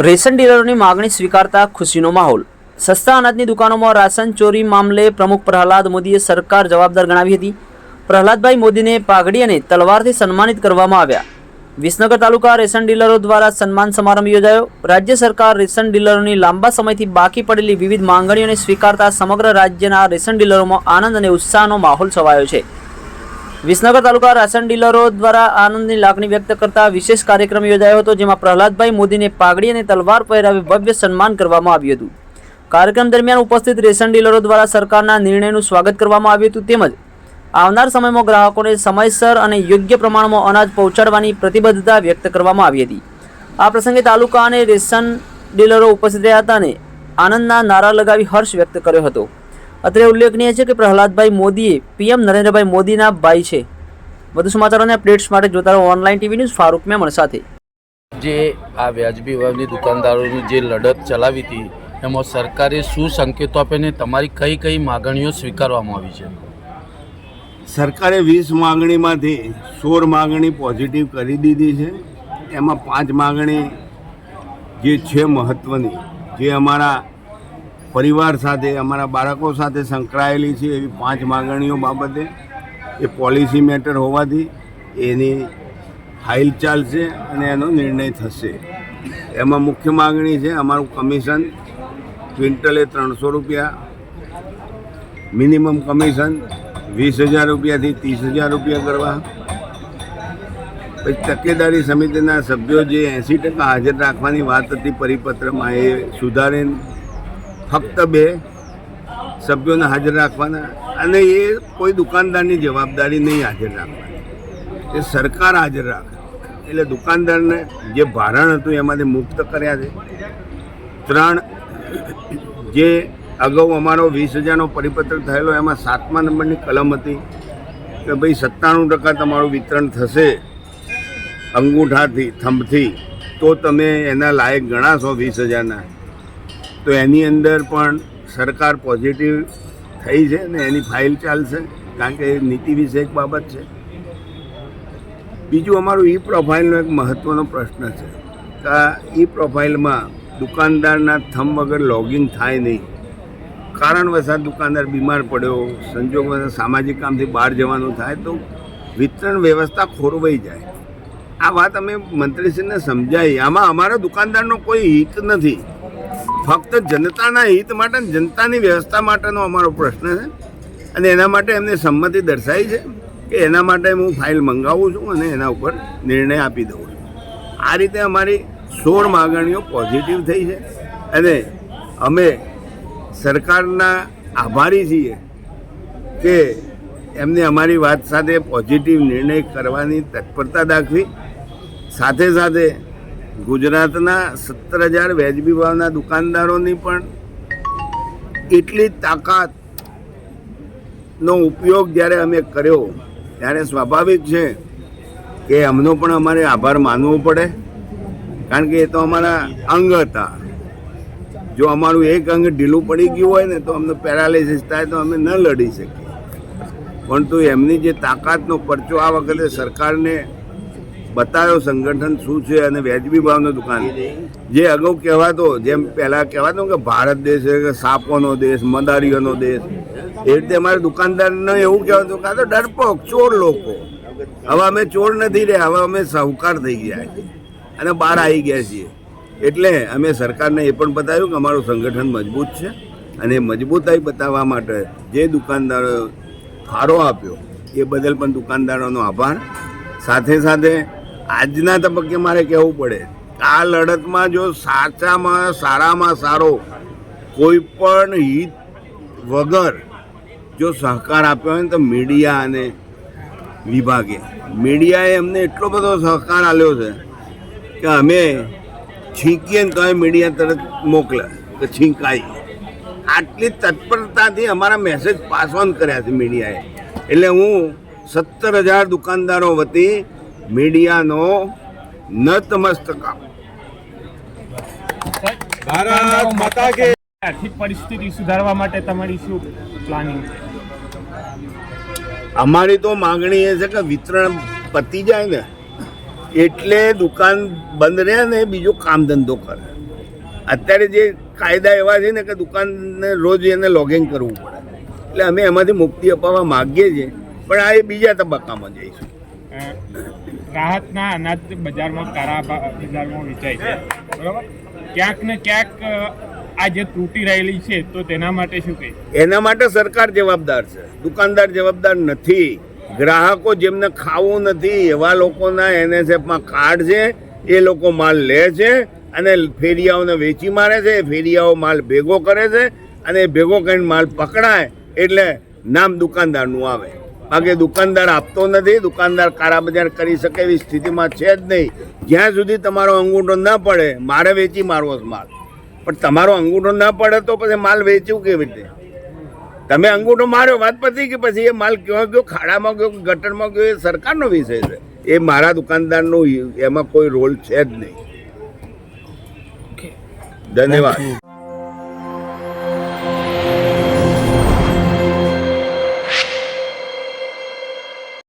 Ration ડીલરોની માગણી સ્વીકારતા ખુશીનો માહોલ. સસ્તા અનાજની દુકાનોમાં રાશન ચોરી મામલે પ્રમુખ પ્રહલાદ મોદીએ સરકાર જવાબદાર ગણાવી હતી. પ્રહલાદભાઈ મોદીને પાઘડી અને તલવારથી સન્માનિત કરવામાં આવ્યા. વિસનગર તાલુકા રેશન ડીલરો દ્વારા સન્માન સમારંભ યોજાયો. રાજ્ય સરકાર રેશન ડીલરોની લાંબા સમયથી બાકી પડેલી વિવિધ માંગણીઓને સ્વીકારતા સમગ્ર રાજ્યના રેશન ડીલરોમાં આનંદ અને ઉત્સાહનો માહોલ છવાયો છે. વિસનગર તાલુકા રાશન ડીલરો દ્વારા આનંદની લાગણી વ્યક્ત કરતા વિશેષ કાર્યક્રમ યોજાયો હતો, જેમાં પ્રહલાદભાઈ મોદીને પાઘડી અને તલવાર પહેરાવી ભવ્ય સન્માન કરવામાં આવ્યું હતું. કાર્યક્રમ દરમિયાન ઉપસ્થિત રેશન ડીલરો દ્વારા સરકારના નિર્ણયનું સ્વાગત કરવામાં આવ્યું હતું, તેમજ આવનાર સમયમાં ગ્રાહકોને સમયસર અને યોગ્ય પ્રમાણમાં અનાજ પહોંચાડવાની પ્રતિબદ્ધતા વ્યક્ત કરવામાં આવી હતી. આ પ્રસંગે તાલુકા અને રેશન ડીલરો ઉપસ્થિત રહ્યા હતા અને આનંદના નારા લગાવી હર્ષ વ્યક્ત કર્યો હતો. અત્રે ઉલ્લેખનીય છે કે પ્રહલાદભાઈ મોદીએ પીએમ નરેન્દ્રભાઈ મોદીના ભાઈ છે. વધુ સમાચારો અને અપડેટ્સ માટે જોતા રહો online TV news Farooq Memon સાથે. જે આ વ્યાજબી ભાવની દુકાનદારોની જે લડત ચલાવી હતી એમાં સરકારે શું સંકેતો આપીને તમારી કઈ કઈ માગણીઓ સ્વીકારવામાં આવી છે? સરકારે વીસ માગણીમાંથી સોળ માગણી પોઝિટિવ કરી દીધી છે. એમાં પાંચ માગણી જે છે મહત્ત્વની જે અમારા પરિવાર સાથે, અમારા બાળકો સાથે સંકળાયેલી છે એવી પાંચ માગણીઓ બાબતે. એ પોલિસી મેટર હોવાથી એની ફાઇલ ચાલશે અને એનો નિર્ણય થશે. એમાં મુખ્ય માગણી છે અમારું કમિશન ક્વિન્ટલે ત્રણસો રૂપિયા મિનિમમ કમિશન વીસ હજાર રૂપિયાથી ત્રીસ હજાર રૂપિયા કરવા. પછી તકેદારી સમિતિના સભ્યો જે એંસી ટકા હાજર રાખવાની વાત હતી પરિપત્રમાં એ સુધારીને. ફક્ત બે સભ્યોને હાજર રાખવાના અને એ કોઈ દુકાનદારની જવાબદારી નહીં હાજર રાખવાની. એ સરકાર હાજર રાખે. એટલે દુકાનદારને જે ભારણ હતું એમાંથી મુક્ત કર્યા છે. ત્રણ, જે અગાઉ અમારો વીસ હજારનો પરિપત્ર થયેલો, એમાં સાતમા નંબરની કલમ હતી કે ભાઈ સત્તાણું ટકા તમારું વિતરણ થશે અંગૂઠાથી, થંભથી, તો તમે એના લાયક ગણાશો વીસ હજારના. તો એની અંદર પણ સરકાર પોઝિટિવ થઈ છે ને એની ફાઇલ ચાલશે, કારણ કે એ નીતિ વિષયક બાબત છે. બીજું અમારું ઈ પ્રોફાઇલનો એક મહત્ત્વનો પ્રશ્ન છે કે ઈ પ્રોફાઇલમાં દુકાનદારના થમ વગર લોગિંગ થાય નહીં. કારણવશાત દુકાનદાર બીમાર પડ્યો સંજોગવશાત સામાજિક કામથી બહાર જવાનું થાય તો વિતરણ વ્યવસ્થા ખોરવાઈ જાય. આ વાત અમે મંત્રીશ્રીને સમજાવી. આમાં અમારા દુકાનદારનો કોઈ હિત નથી. ફક્ત જનતાના હિત માટે જનતાની વ્યવસ્થા માટેનો અમારો પ્રશ્ન છે. અને એના માટે એમને સંમતિ દર્શાવી છે કે એના માટે હું ફાઇલ મંગાવું છું અને એના ઉપર નિર્ણય આપી દઉં છું. આ રીતે અમારી સોળ માગણીઓ પોઝિટિવ થઈ છે. અને અમે સરકારના આભારી છીએ કે એમને અમારી વાત સાથે પોઝિટિવ નિર્ણય કરવાની તત્પરતા દાખવી. સાથે સાથે ગુજરાતના સત્તર હજાર વ્યાજબી ભાવના દુકાનદારોની પણ એટલી તાકાતનો ઉપયોગ જ્યારે અમે કર્યો, ત્યારે સ્વાભાવિક છે કે એમનો પણ અમારે આભાર માનવો પડે, કારણ કે એ તો અમારા અંગ હતા. જો અમારું એક અંગ ઢીલું પડી ગયું હોય ને, તો અમને પેરાલિસિસ થાય તો અમે ન લડી શકીએ. પરંતુ એમની જે તાકાતનો પરચો આ વખતે સરકારને બતાવ્યો, સંગઠન શું છે અને વ્યાજબી ભાવનો દુકાન. જે અગાઉ કહેવાતો, જેમ પહેલાં કહેવાતો કે ભારત દેશ છે કે સાપોનો દેશ, મદારીઓનો દેશ. એ રીતે અમારે દુકાનદારને એવું કહેવાતું કાં તો ડરપોક, ચોર લોકો. હવે અમે ચોર નથી રહ્યા, હવે અમે સાહુકાર થઈ ગયા છીએ. અને બહાર આવી ગયા છીએ. એટલે અમે સરકારને એ પણ બતાવ્યું કે અમારું સંગઠન મજબૂત છે. અને મજબૂતાઈ બતાવવા માટે જે દુકાનદારો ફાળો આપ્યો, એ બદલ પણ દુકાનદારોનો આભાર. સાથે સાથે આજના તબક્કે મારે કહેવું પડે આ લડતમાં જો સાચામાં સારામાં સારો કોઈ પણ હિત વગર જો સહકાર આપ્યો હોય ને તો મીડિયા અને વિભાગે. મીડિયાએ અમને એટલો બધો સહકાર આપ્યો છે કે અમે છીંકીએ ને તો મીડિયા તરત મોકલે કે છીંકાઈ આટલી તત્પરતાથી અમારા મેસેજ પાસ ઓન કર્યા છે મીડિયાએ. એટલે હું સત્તર હજાર દુકાનદારો વતી મીડિયાનો નતમસ્તક. ભારત માતા કે આર્થિક પરિસ્થિતિ સુધારવા માટે તમારી શું પ્લાનિંગ અમારી તો માંગણી એ છે કે વિતરણ પતી જાય ને એટલે દુકાન બંધ રહે ને બીજો કામ ધંધો કરે. અત્યારે જે કાયદા એવા છે ને કે દુકાનને રોજ એને લોગિંગ કરવું પડે. એટલે અમે એમાંથી મુક્તિ અપાવવા માગીએ છીએ પણ આ એ બીજા તબક્કામાં જઈશું. રાહતના અનાજ બજારમાં કારા બજારમાં વેચાય છે. બરાબર? ક્યાંક ને ક્યાંક આ જે ત્રુટી રહેલી છે, તો તેના માટે શું કહે? એના માટે સરકાર જવાબદાર છે. દુકાનદાર જવાબદાર નથી. ગ્રાહકો જેમને ખાવું નથી, એવા લોકોના એનએસએફમાં કાર્ડ છે, એ લોકો માલ લે છે અને ફેરિયાઓને વેચી મારે છે. ફેરિયાઓ માલ ભેગો કરે છે અને ભેગો કરીને માલ પકડાય એટલે નામ દુકાનદારનું આવે. બાકી દુકાનદાર આપતો નથી દુકાનદાર કાળા બજાર કરી શકે એવી સ્થિતિમાં છે જ નહીં. જ્યાં સુધી તમારો અંગૂઠો ના પડે મારે વેચી મારવો છે માલ. પણ તમારો અંગૂઠો ના પડે તો પછી માલ વેચ્યું કેવી રીતે? તમે અંગૂઠો માર્યો વાત પછી કે પછી એ માલ ક્યાં ગયો ખાડામાં ગયો ગટરમાં ગયો એ સરકારનો વિષય છે. એ મારા દુકાનદારનો એમાં કોઈ રોલ છે જ નહીં. ધન્યવાદ.